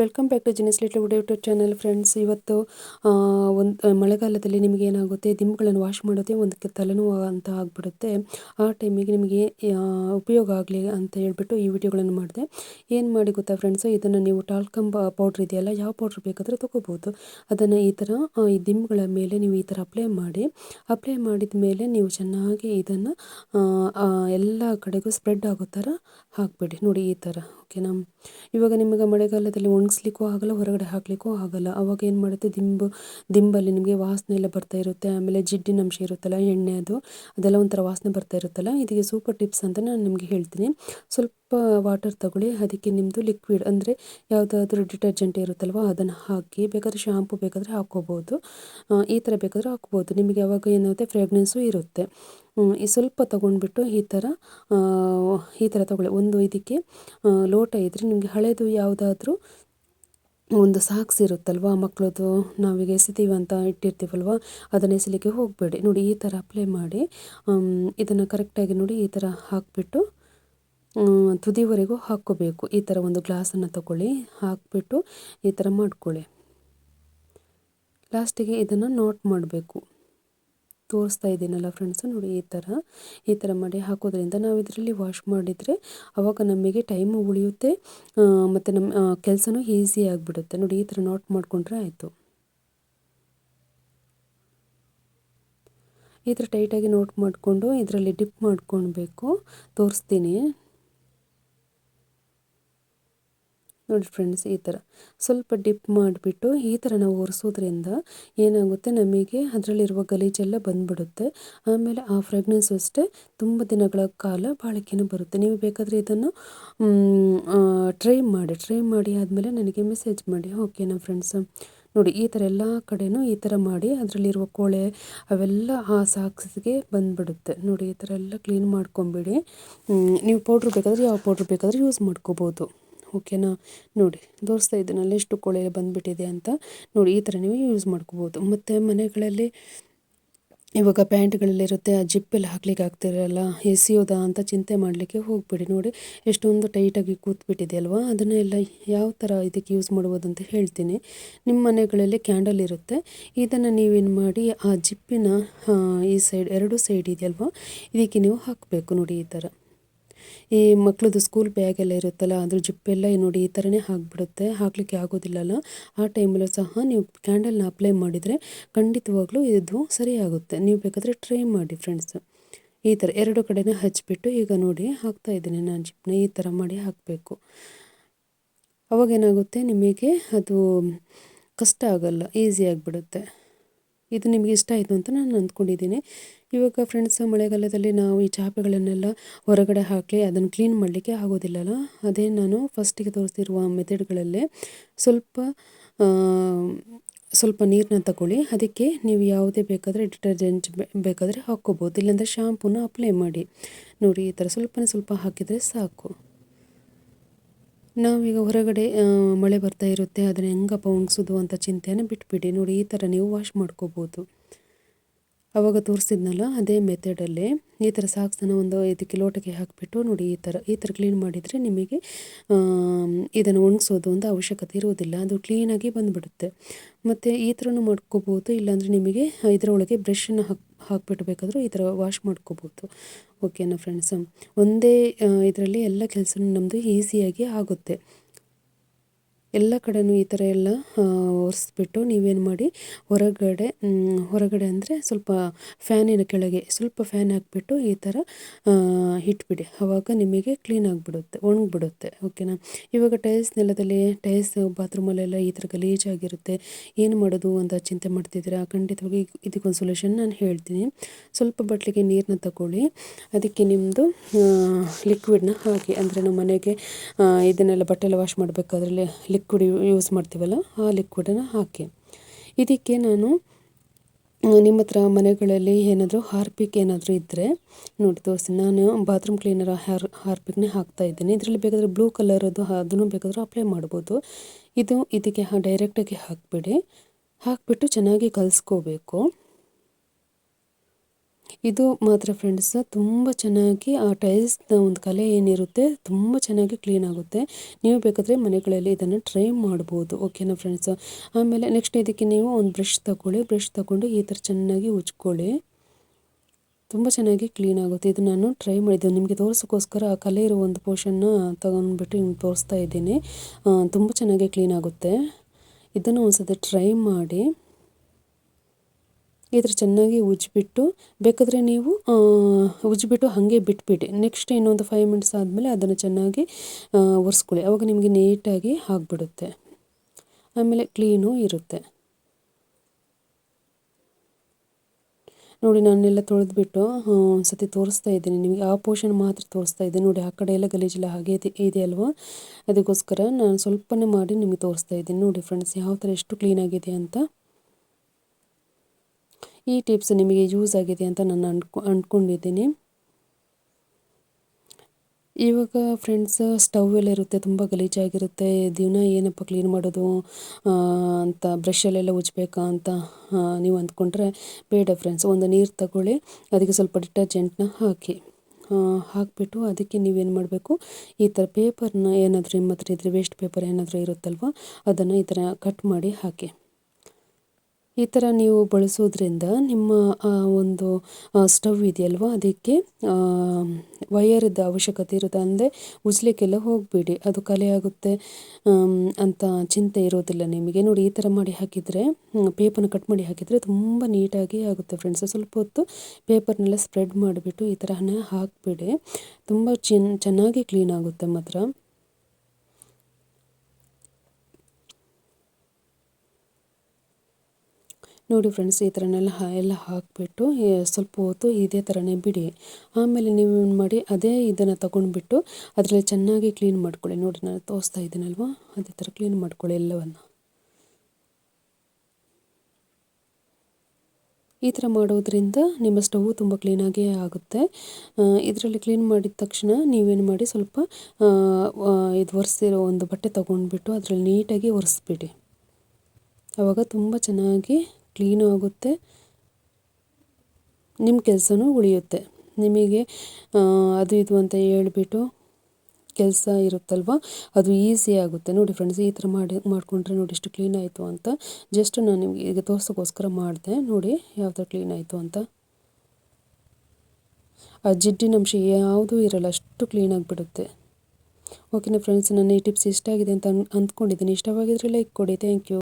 Welcome back to ಜಿನಿಸ್ little video YouTube channel friends ಇವತ್ತು ಒಂದು ಮಳೆಗಾಲದಲ್ಲಿ ನಿಮಗೆ ಏನಾಗುತ್ತೆ? ದಿಂಬುಗಳನ್ನು ವಾಶ್ ಮಾಡೋದೇ ಒಂದು ತಲೆನೋವು ಅಂತ ಆಗಿಬಿಡುತ್ತೆ. ಆ ಟೈಮಿಗೆ ನಿಮಗೆ ಉಪಯೋಗ ಆಗಲಿ ಅಂತ ಹೇಳ್ಬಿಟ್ಟು ಈ ವಿಡಿಯೋಗಳನ್ನು ಮಾಡಿದೆ. ಏನು ಮಾಡಿ ಗೊತ್ತಾ ಫ್ರೆಂಡ್ಸು ಇದನ್ನು ನೀವು ಟಾಲ್ಕಮ್ ಪೌಡ್ರ್ ಇದೆಯಲ್ಲ, ಯಾವ ಪೌಡ್ರ್ ಬೇಕಾದರೂ ತೊಗೋಬೋದು. ಅದನ್ನು ಈ ಥರ ಈ ದಿಂಬುಗಳ ಮೇಲೆ ನೀವು ಈ ಥರ ಅಪ್ಲೈ ಮಾಡಿ ಅಪ್ಲೈ ಮಾಡಿದ ಮೇಲೆ ನೀವು ಚೆನ್ನಾಗಿ ಇದನ್ನು ಎಲ್ಲ ಕಡೆಗೂ ಸ್ಪ್ರೆಡ್ ಆಗೋ ಥರ ಹಾಕಿಬಿಡಿ. ನೋಡಿ ಈ ಥರ ಓಕೆನಾ ಇವಾಗ ನಿಮಗೆ ಮಳೆಗಾಲದಲ್ಲಿ ಒಣಗಿಸ್ಲಿಕ್ಕೂ ಆಗಲ್ಲ, ಹೊರಗಡೆ ಹಾಕಲಿಕ್ಕೂ ಆಗಲ್ಲ. ಅವಾಗ ಏನು ಮಾಡುತ್ತೆ? ದಿಂಬು, ದಿಂಬಲ್ಲಿ ನಿಮಗೆ ವಾಸನೆ ಎಲ್ಲ ಬರ್ತಾ ಇರುತ್ತೆ. ಆಮೇಲೆ ಜಿಡ್ಡಿನ ಅಂಶ ಇರುತ್ತಲ್ಲ, ಎಣ್ಣೆ ಅದು, ಅದೆಲ್ಲ ಒಂಥರ ವಾಸನೆ ಬರ್ತಾ ಇರುತ್ತಲ್ಲ. ಇದಕ್ಕೆ ಸೂಪರ್ ಟಿಪ್ಸ್ ಅಂತ ನಾನು ನಿಮಗೆ ಹೇಳ್ತೀನಿ. ಸ್ವಲ್ಪ ವಾಟರ್ ತಗೊಳ್ಳಿ, ಅದಕ್ಕೆ ನಿಮ್ಮದು ಲಿಕ್ವಿಡ್ ಅಂದರೆ ಯಾವುದಾದ್ರೂ ಡಿಟರ್ಜೆಂಟ್ ಇರುತ್ತಲ್ವ, ಅದನ್ನು ಹಾಕಿ, ಬೇಕಾದರೆ ಶಾಂಪು ಬೇಕಾದರೆ ಹಾಕ್ಕೋಬೋದು. ಈ ಥರ ಬೇಕಾದರೂ ಹಾಕ್ಬೋದು. ನಿಮಗೆ ಯಾವಾಗ ಏನಾಗುತ್ತೆ ಫ್ರೆಗ್ನೆನ್ಸು ಇರುತ್ತೆ. ಈ ಸ್ವಲ್ಪ ತೊಗೊಂಡ್ಬಿಟ್ಟು ಈ ಥರ ಈ ಥರ ತಗೊಳ್ಳಿ. ಒಂದು ಇದಕ್ಕೆ ಲೋಟ ಇದ್ದರೆ ನಿಮಗೆ ಹಳೆಯದು ಯಾವುದಾದ್ರೂ ಒಂದು ಸಾಕ್ಸ್ ಇರುತ್ತಲ್ವ ಮಕ್ಕಳದ್ದು ನಾವೀಗ ಅಂತ ಇಟ್ಟಿರ್ತೀವಲ್ವ, ಅದನ್ನು ಎಸಲಿಕ್ಕೆ ಹೋಗಬೇಡಿ. ನೋಡಿ, ಈ ಥರ ಅಪ್ಲೈ ಮಾಡಿ ಇದನ್ನು ಕರೆಕ್ಟಾಗಿ ನೋಡಿ, ಈ ಥರ ಹಾಕಿಬಿಟ್ಟು ತುದಿವರೆಗೂ ಹಾಕ್ಕೋಬೇಕು. ಈ ಥರ ಒಂದು ಗ್ಲಾಸನ್ನು ತಗೊಳ್ಳಿ, ಹಾಕಿಬಿಟ್ಟು ಈ ಥರ ಮಾಡ್ಕೊಳ್ಳಿ. ಲಾಸ್ಟಿಗೆ ಇದನ್ನು ನೋಟ್ ಮಾಡಬೇಕು. ತೋರಿಸ್ತಾ ಇದ್ದೀನಲ್ಲ ಫ್ರೆಂಡ್ಸ್ ನೋಡಿ ಈ ಥರ ಈ ಥರ ಮಾಡಿ ಹಾಕೋದ್ರಿಂದ ನಾವು ಇದರಲ್ಲಿ ವಾಶ್ ಮಾಡಿದರೆ ಆವಾಗ ನಮಗೆ ಟೈಮು ಉಳಿಯುತ್ತೆ ಮತ್ತು ನಮ್ಮ ಕೆಲಸನೂ ಈಸಿ ಆಗಿಬಿಡುತ್ತೆ. ನೋಡಿ ಈ ಥರ ನೋಟ್ ಮಾಡಿಕೊಂಡ್ರೆ ಆಯಿತು. ಈ ಥರ ಟೈಟಾಗಿ ನೋಟ್ ಮಾಡಿಕೊಂಡು ಇದರಲ್ಲಿ ಡಿಪ್ ಮಾಡ್ಕೊಳ್ಬೇಕು. ತೋರಿಸ್ತೀನಿ. ನೋಡಿ ಫ್ರೆಂಡ್ಸ್ ಈ ಥರ ಸ್ವಲ್ಪ ಡಿಪ್ ಮಾಡಿಬಿಟ್ಟು ಈ ಥರ ನಾವು ಒರೆಸೋದ್ರಿಂದ ಏನಾಗುತ್ತೆ? ನಮಗೆ ಅದರಲ್ಲಿರುವ ಗಲೀಜೆಲ್ಲ ಬಂದ್ಬಿಡುತ್ತೆ. ಆಮೇಲೆ ಆ ಫ್ರೆಗ್ನೆನ್ಸ್ ಅಷ್ಟೇ ತುಂಬ ದಿನಗಳ ಕಾಲ ಬಾಳಿಕೆನೂ ಬರುತ್ತೆ. ನೀವು ಬೇಕಾದರೆ ಇದನ್ನು ಟ್ರೈ ಮಾಡಿ ಟ್ರೈ ಮಾಡಿ ಆದಮೇಲೆ ನನಗೆ ಮೆಸೇಜ್ ಮಾಡಿ. ಓಕೆನಾ ಫ್ರೆಂಡ್ಸ್ ನೋಡಿ, ಈ ಥರ ಎಲ್ಲ ಕಡೆಯೂ ಈ ಥರ ಮಾಡಿ ಅದರಲ್ಲಿರುವ ಕೋಳೆ ಅವೆಲ್ಲ ಆ ಸಾಕ್ಸ್ಗೆ ಬಂದುಬಿಡುತ್ತೆ. ನೋಡಿ, ಈ ಥರ ಎಲ್ಲ ಕ್ಲೀನ್ ಮಾಡ್ಕೊಂಬಿಡಿ. ನೀವು ಪೌಡ್ರ್ ಬೇಕಾದರೆ ಯಾವ ಪೌಡ್ರ್ ಬೇಕಾದರೆ ಯೂಸ್ ಮಾಡ್ಕೋಬೋದು. ಓಕೆನಾ? ನೋಡಿ, ತೋರಿಸ್ತಾ ಇದ್ದೀನಲ್ಲ ಎಷ್ಟು ಕೊಳೆ ಬಂದುಬಿಟ್ಟಿದೆ ಅಂತ. ನೋಡಿ, ಈ ಥರ ನೀವು ಯೂಸ್ ಮಾಡ್ಕೋಬೋದು. ಮತ್ತು ಮನೆಗಳಲ್ಲಿ ಇವಾಗ ಪ್ಯಾಂಟ್ಗಳಲ್ಲಿರುತ್ತೆ ಆ ಜಿಪ್ಪೆಲ್ಲ ಹಾಕ್ಲಿಕ್ಕೆ ಆಗ್ತಿರಲ್ಲ ಎಸಿಯೋದಾ ಅಂತ ಚಿಂತೆ ಮಾಡಲಿಕ್ಕೆ ಹೋಗ್ಬಿಡಿ. ನೋಡಿ, ಎಷ್ಟೊಂದು ಟೈಟಾಗಿ ಕೂತ್ಬಿಟ್ಟಿದೆ ಅಲ್ವಾ? ಅದನ್ನೆಲ್ಲ ಯಾವ ಥರ ಇದಕ್ಕೆ ಯೂಸ್ ಮಾಡ್ಬೋದು ಅಂತ ಹೇಳ್ತೀನಿ. ನಿಮ್ಮ ಮನೆಗಳಲ್ಲಿ ಕ್ಯಾಂಡಲ್ ಇರುತ್ತೆ. ಇದನ್ನು ನೀವೇನು ಮಾಡಿ, ಆ ಜಿಪ್ಪಿನ ಈ ಸೈಡ್ ಎರಡು ಸೈಡ್ ಇದೆಯಲ್ವಾ? ಇದಕ್ಕೆ ನೀವು ಹಾಕಬೇಕು ನೋಡಿ ಈ ಥರ. ಈ ಮಕ್ಳದ್ದು ಸ್ಕೂಲ್ ಬ್ಯಾಗೆಲ್ಲ ಇರುತ್ತಲ್ಲ, ಅದ್ರ ಜಿಪ್ಪೆಲ್ಲ ನೋಡಿ ಈ ಥರನೇ ಹಾಕ್ಬಿಡುತ್ತೆ. ಹಾಕಲಿಕ್ಕೆ ಆಗೋದಿಲ್ಲಲ್ಲ. ಆ ಟೈಮಲ್ಲೂ ಸಹ ನೀವು ಕ್ಯಾಂಡಲ್ನ ಅಪ್ಲೈ ಮಾಡಿದರೆ ಖಂಡಿತವಾಗ್ಲೂ ಇದು ಸರಿಯಾಗುತ್ತೆ. ನೀವು ಬೇಕಾದರೆ ಟ್ರೈ ಮಾಡಿ ಫ್ರೆಂಡ್ಸ್ ಈ ಥರ ಎರಡು ಕಡೆನೇ ಹಚ್ಚಿಬಿಟ್ಟು ಈಗ ನೋಡಿ ಹಾಕ್ತಾ ಇದ್ದೀನಿ ನಾನು ಜಿಪ್ಪನ್ನ ಈ ಥರ ಮಾಡಿ ಹಾಕಬೇಕು. ಅವಾಗೇನಾಗುತ್ತೆ ನಿಮಗೆ ಅದು ಕಷ್ಟ ಆಗೋಲ್ಲ ಈಸಿ ಆಗಿಬಿಡುತ್ತೆ. ಇದು ನಿಮಗೆ ಇಷ್ಟ ಆಯಿತು ಅಂತ ನಾನು ಅಂದ್ಕೊಂಡಿದ್ದೀನಿ. ಇವಾಗ ಫ್ರೆಂಡ್ಸ್ ಮಳೆಗಾಲದಲ್ಲಿ ನಾವು ಈ ಚಾಪೆಗಳನ್ನೆಲ್ಲ ಹೊರಗಡೆ ಹಾಕಿ ಅದನ್ನು ಕ್ಲೀನ್ ಮಾಡಲಿಕ್ಕೆ ಆಗೋದಿಲ್ಲಲ್ಲ? ಅದೇ ನಾನು ಫಸ್ಟಿಗೆ ತೋರಿಸಿರುವ ಮೆಥಡ್ಗಳಲ್ಲೇ ಸ್ವಲ್ಪ ಸ್ವಲ್ಪ ನೀರನ್ನ ತಗೊಳ್ಳಿ. ಅದಕ್ಕೆ ನೀವು ಯಾವುದೇ ಬೇಕಾದರೆ ಡಿಟರ್ಜೆಂಟ್ ಬೇಕಾದರೆ ಹಾಕ್ಕೋಬೋದು. ಇಲ್ಲಾಂದರೆ ಶಾಂಪೂನ ಅಪ್ಲೈ ಮಾಡಿ. ನೋಡಿ, ಈ ಥರ ಸ್ವಲ್ಪನೇ ಸ್ವಲ್ಪ ಹಾಕಿದರೆ ಸಾಕು. ನಾವೀಗ ಹೊರಗಡೆ ಮಳೆ ಬರ್ತಾ ಇರುತ್ತೆ ಅದನ್ನು ಹೆಂಗಪ್ಪ ಒಣಗಿಸೋದು ಅಂತ ಚಿಂತೆಯನ್ನು ಬಿಟ್ಬಿಡಿ. ನೋಡಿ, ಈ ಥರ ನೀವು ವಾಶ್ ಮಾಡ್ಕೋಬೋದು. ಅವಾಗ ತೋರಿಸಿದ್ನಲ್ಲ, ಅದೇ ಮೆಥಡಲ್ಲೇ ಈ ಥರ ಸಾಕ್ಸನ್ನು ಒಂದು ಇದಕ್ಕೆ ಲೋಟಕ್ಕೆ ಹಾಕಿಬಿಟ್ಟು ನೋಡಿ ಈ ಥರ ಈ ಥರ ಕ್ಲೀನ್ ಮಾಡಿದರೆ ನಿಮಗೆ ಇದನ್ನು ಒಣಗಿಸೋದು ಅಂತ ಅವಶ್ಯಕತೆ ಇರುವುದಿಲ್ಲ ಅದು ಕ್ಲೀನಾಗಿ ಬಂದುಬಿಡುತ್ತೆ. ಮತ್ತು ಈ ಥರನೂ ಮಾಡ್ಕೋಬೋದು, ಇಲ್ಲಾಂದರೆ ನಿಮಗೆ ಇದರೊಳಗೆ ಬ್ರಷನ್ನು ಹಾಕಿ ಹಾಕ್ಬಿಟ್ಟು ಬೇಕಾದರೂ ಈ ಥರ ವಾಶ್ ಮಾಡ್ಕೋಬೋದು. ಓಕೆನಾ ಫ್ರೆಂಡ್ಸ್ ಒಂದೇ ಇದರಲ್ಲಿ ಎಲ್ಲ ಕೆಲಸನೂ ನಮ್ಮದು ಈಸಿಯಾಗಿ ಆಗುತ್ತೆ. ಎಲ್ಲ ಕಡೆಯೂ ಈ ಥರ ಎಲ್ಲ ಒರೆಸ್ಬಿಟ್ಟು ನೀವೇನು ಮಾಡಿ, ಹೊರಗಡೆ ಹೊರಗಡೆ ಅಂದರೆ ಸ್ವಲ್ಪ ಫ್ಯಾನಿನ ಕೆಳಗೆ ಸ್ವಲ್ಪ ಫ್ಯಾನ್ ಹಾಕಿಬಿಟ್ಟು ಈ ಥರ ಇಟ್ಬಿಡಿ. ಆವಾಗ ನಿಮಗೆ ಕ್ಲೀನ್ ಆಗಿಬಿಡುತ್ತೆ, ಒಣಗಿಬಿಡುತ್ತೆ, ಓಕೆನಾ? ಇವಾಗ ಟೈಲ್ಸ್ ನೆಲದಲ್ಲಿ, ಟೈಲ್ಸ್ ಬಾತ್ರೂಮಲ್ಲೆಲ್ಲ ಈ ಥರ ಗಲೀಜಾಗಿರುತ್ತೆ ಏನು ಮಾಡೋದು ಅಂತ ಚಿಂತೆ ಮಾಡ್ತಿದ್ದೀರಾ? ಖಂಡಿತವಾಗಿ ಇದಕ್ಕೊಂದು ಸೊಲ್ಯೂಷನ್ ನಾನು ಹೇಳ್ತೀನಿ. ಸ್ವಲ್ಪ ಬಟ್ಲಿಗೆ ನೀರನ್ನ ತಗೊಳ್ಳಿ. ಅದಕ್ಕೆ ನಿಮ್ಮದು ಲಿಕ್ವಿಡ್ನ ಹಾಕಿ ಅಂದರೆ ನಮ್ಮ ಮನೆಗೆ ಇದನ್ನೆಲ್ಲ ಬಟ್ಟೆಲ್ಲ ವಾಶ್ ಮಾಡಬೇಕಾದ್ರಲ್ಲಿ ಲಿಕ್ವಿಡ್ ಯೂಸ್ ಮಾಡ್ತೀವಲ್ಲ, ಆ ಲಿಕ್ವಿಡನ್ನು ಹಾಕಿ. ಇದಕ್ಕೆ ನಾನು ನಿಮ್ಮ ಹತ್ರ ಮನೆಗಳಲ್ಲಿ ಏನಾದರೂ ಹಾರ್ಪಿಕ್ ಏನಾದರೂ ಇದ್ದರೆ ನೋಡಿ ತೋರಿಸಿ, ನಾನು ಬಾತ್ರೂಮ್ ಕ್ಲೀನರ್ ಹಾರ್, ಹಾರ್ಪಿಕ್ನೇ ಹಾಕ್ತಾ ಇದ್ದೀನಿ. ಇದರಲ್ಲಿ ಬೇಕಾದರೆ ಬ್ಲೂ ಕಲರದ್ದು ಅದನ್ನು ಬೇಕಾದರೂ ಅಪ್ಲೈ ಮಾಡ್ಬೋದು. ಇದು ಇದಕ್ಕೆ ಡೈರೆಕ್ಟಾಗಿ ಹಾಕಿಬಿಡಿ. ಹಾಕಿಬಿಟ್ಟು ಚೆನ್ನಾಗಿ ಕಲಿಸ್ಕೋಬೇಕು. ಇದು ಮಾತ್ರ ಫ್ರೆಂಡ್ಸ್ ತುಂಬ ಚೆನ್ನಾಗಿ ಆ ಟೈಲ್ಸ್ನ ಒಂದು ಕಲೆ ಏನಿರುತ್ತೆ, ತುಂಬ ಚೆನ್ನಾಗಿ ಕ್ಲೀನ್ ಆಗುತ್ತೆ. ನೀವು ಬೇಕಾದರೆ ಮನೆಗಳಲ್ಲಿ ಇದನ್ನು ಟ್ರೈ ಮಾಡ್ಬೋದು ಓಕೆನಾ ಫ್ರೆಂಡ್ಸ್ ಆಮೇಲೆ ನೆಕ್ಸ್ಟ್ ಇದಕ್ಕೆ ನೀವು ಒಂದು ಬ್ರಷ್ ತಗೊಳ್ಳಿ ಬ್ರಷ್ ತಗೊಂಡು ಈ ಥರ ಚೆನ್ನಾಗಿ ಉಜ್ಕೊಳ್ಳಿ. ತುಂಬ ಚೆನ್ನಾಗಿ ಕ್ಲೀನ್ ಆಗುತ್ತೆ. ಇದು ನಾನು ಟ್ರೈ ಮಾಡಿದ್ದೆ. ನಿಮಗೆ ತೋರಿಸೋಕ್ಕೋಸ್ಕರ ಆ ಕಲೆ ಇರೋ ಒಂದು ಪೋರ್ಷನ್ನ ತಗೊಂಡ್ಬಿಟ್ಟು ನಿಮ್ಗೆ ತೋರಿಸ್ತಾ ಇದ್ದೀನಿ. ತುಂಬ ಚೆನ್ನಾಗಿ ಕ್ಲೀನ್ ಆಗುತ್ತೆ. ಇದನ್ನು ಒಂದು ಟ್ರೈ ಮಾಡಿ. ಈ ಚೆನ್ನಾಗಿ ಉಜ್ಜಿಬಿಟ್ಟು ಬೇಕಾದರೆ ನೀವು ಉಜ್ಜಿಬಿಟ್ಟು ಹಾಗೆ ಬಿಟ್ಬಿಡಿ. ನೆಕ್ಸ್ಟ್ ಇನ್ನೊಂದು ಫೈವ್ ಮಿನಿಟ್ಸ್ ಆದಮೇಲೆ ಅದನ್ನು ಚೆನ್ನಾಗಿ ಒರೆಸ್ಕೊಳ್ಳಿ. ಅವಾಗ ನಿಮಗೆ ನೀಟಾಗಿ ಆಗಿಬಿಡುತ್ತೆ. ಆಮೇಲೆ ಕ್ಲೀನು ಇರುತ್ತೆ. ನೋಡಿ, ನಾನೆಲ್ಲ ತೊಳೆದ್ಬಿಟ್ಟು ಒಂದು ಸತಿ ತೋರಿಸ್ತಾ ಇದ್ದೀನಿ. ನಿಮಗೆ ಆ ಪೋರ್ಷನ್ ಮಾತ್ರ ತೋರಿಸ್ತಾ ಇದ್ದೀನಿ. ನೋಡಿ, ಆ ಕಡೆ ಎಲ್ಲ ಗಲೀಜಿಲ್ಲ ಹಾಗೆ ಇದೆ ಅಲ್ವಾ? ಅದಕ್ಕೋಸ್ಕರ ನಾನು ಸ್ವಲ್ಪನೇ ಮಾಡಿ ನಿಮಗೆ ತೋರಿಸ್ತಾ ಇದ್ದೀನಿ. ನೋಡಿ ಫ್ರೆಂಡ್ಸ್ ಯಾವ ಥರ ಎಷ್ಟು ಕ್ಲೀನಾಗಿದೆ ಅಂತ. ಈ ಟಿಪ್ಸ್ ನಿಮಗೆ ಯೂಸ್ ಆಗಿದೆ ಅಂತ ನಾನು ಅಂದ್ಕೊ, ಅಂದ್ಕೊಂಡಿದ್ದೀನಿ. ಇವಾಗ ಫ್ರೆಂಡ್ಸ್ ಸ್ಟವ್ ಎಲ್ಲ ಇರುತ್ತೆ, ತುಂಬ ಗಲೀಜಾಗಿರುತ್ತೆ, ದಿನ ಏನಪ್ಪ ಕ್ಲೀನ್ ಮಾಡೋದು ಅಂತ ಬ್ರಷಲ್ಲೆಲ್ಲ ಉಜ್ಜಬೇಕಾ ಅಂತ ನೀವು ಅಂದ್ಕೊಂಡ್ರೆ ಬೇಡ ಫ್ರೆಂಡ್ಸ್ ಒಂದು ನೀರು ತಗೊಳ್ಳಿ, ಅದಕ್ಕೆ ಸ್ವಲ್ಪ ಡಿಟರ್ಜೆಂಟ್ನ ಹಾಕಿ ಹಾಕಿಬಿಟ್ಟು ಅದಕ್ಕೆ ನೀವೇನು ಮಾಡಬೇಕು, ಈ ಥರ ಪೇಪರ್ನ ಏನಾದರೂ ನಿಮ್ಮ ಹತ್ರ ಇದ್ದರೆ ವೇಸ್ಟ್ ಪೇಪರ್ ಏನಾದರೂ ಇರುತ್ತಲ್ವ, ಅದನ್ನು ಈ ಥರ ಕಟ್ ಮಾಡಿ ಹಾಕಿ. ಈ ಥರ ನೀವು ಬಳಸೋದ್ರಿಂದ ನಿಮ್ಮ ಒಂದು ಸ್ಟವ್ ಇದೆಯಲ್ವ? ಅದಕ್ಕೆ ವಯರ್ದು ಅವಶ್ಯಕತೆ ಇರುತ್ತೆ. ಅಂದರೆ ಉಜ್ಲಿಕ್ಕೆಲ್ಲ ಹೋಗಬೇಡಿ. ಅದು ಕಲೆಯಾಗುತ್ತೆ ಅಂತ ಚಿಂತೆ ಇರೋದಿಲ್ಲ ನಿಮಗೆ. ನೋಡಿ, ಈ ಥರ ಮಾಡಿ ಹಾಕಿದರೆ ಪೇಪರ್ನ ಕಟ್ ಮಾಡಿ ಹಾಕಿದರೆ ತುಂಬ ನೀಟಾಗಿ ಆಗುತ್ತೆ ಫ್ರೆಂಡ್ಸ್. ಸ್ವಲ್ಪ ಹೊತ್ತು ಪೇಪರ್ನೆಲ್ಲ ಸ್ಪ್ರೆಡ್ ಮಾಡಿಬಿಟ್ಟು ಈ ಥರನೇ ಹಾಕಿಬಿಡಿ. ತುಂಬ ಚಿನ್, ಚೆನ್ನಾಗಿ ಕ್ಲೀನ್ ಆಗುತ್ತೆ ಮಾತ್ರ. ನೋಡಿ ಫ್ರೆಂಡ್ಸ್ ಈ ಥರನೆಲ್ಲ ಎಲ್ಲ ಹಾಕಿಬಿಟ್ಟು ಸ್ವಲ್ಪ ಹೊತ್ತು ಇದೇ ಥರನೇ ಬಿಡಿ. ಆಮೇಲೆ ನೀವು ಏನು ಮಾಡಿ, ಅದೇ ಇದನ್ನು ತಗೊಂಡ್ಬಿಟ್ಟು, ಅದರಲ್ಲಿ ಚೆನ್ನಾಗಿ ಕ್ಲೀನ್ ಮಾಡ್ಕೊಳ್ಳಿ. ನೋಡಿ, ನಾನು ತೋರಿಸ್ತಾ ಇದ್ದೀನಲ್ವ? ಅದೇ ಥರ ಕ್ಲೀನ್ ಮಾಡ್ಕೊಳ್ಳಿ ಎಲ್ಲವನ್ನು. ಈ ಥರ ಮಾಡೋದ್ರಿಂದ ನಿಮ್ಮ ಸ್ಟವ್ ತುಂಬ ಕ್ಲೀನಾಗೇ ಆಗುತ್ತೆ. ಇದರಲ್ಲಿ ಕ್ಲೀನ್ ಮಾಡಿದ ತಕ್ಷಣ ನೀವೇನು ಮಾಡಿ, ಸ್ವಲ್ಪ ಇದು ಒರೆಸಿರೋ ಒಂದು ಬಟ್ಟೆ ತೊಗೊಂಡ್ಬಿಟ್ಟು, ಅದರಲ್ಲಿ ನೀಟಾಗಿ ಒರೆಸ್ಬಿಡಿ. ಆವಾಗ ತುಂಬ ಚೆನ್ನಾಗಿ ಕ್ಲೀನು ಆಗುತ್ತೆ. ನಿಮ್ಮ ಕೆಲಸನೂ ಉಳಿಯುತ್ತೆ. ನಿಮಗೆ ಅದು ಇದು ಅಂತ ಹೇಳ್ಬಿಟ್ಟು ಕೆಲಸ ಇರುತ್ತಲ್ವ? ಅದು ಈಸಿ ಆಗುತ್ತೆ. ನೋಡಿ ಫ್ರೆಂಡ್ಸ್ ಈ ಥರ ಮಾಡಿ, ಮಾಡಿಕೊಂಡ್ರೆ ನೋಡಿ ಇಷ್ಟು ಕ್ಲೀನ್ ಆಯಿತು ಅಂತ. ಜಸ್ಟ್ ನಾನು ನಿಮಗೆ ಈಗ ತೋರ್ಸೋಕ್ಕೋಸ್ಕರ ಮಾಡಿದೆ. ನೋಡಿ ಯಾವ ಥರ ಕ್ಲೀನ್ ಆಯಿತು ಅಂತ. ಆ ಜಿಡ್ಡಿನ ಅಂಶ ಯಾವುದೂ ಇರಲ್ಲ. ಅಷ್ಟು ಕ್ಲೀನಾಗಿಬಿಡುತ್ತೆ ಓಕೆನಾ ಫ್ರೆಂಡ್ಸ್ ನನ್ನ ಈ ಟಿಪ್ಸ್ ಇಷ್ಟ ಆಗಿದೆ ಅಂತ ಅಂದ್ಕೊಂಡಿದ್ದೀನಿ. ಇಷ್ಟವಾಗಿದ್ರೆ ಲೈಕ್ ಕೊಡಿ. Thank you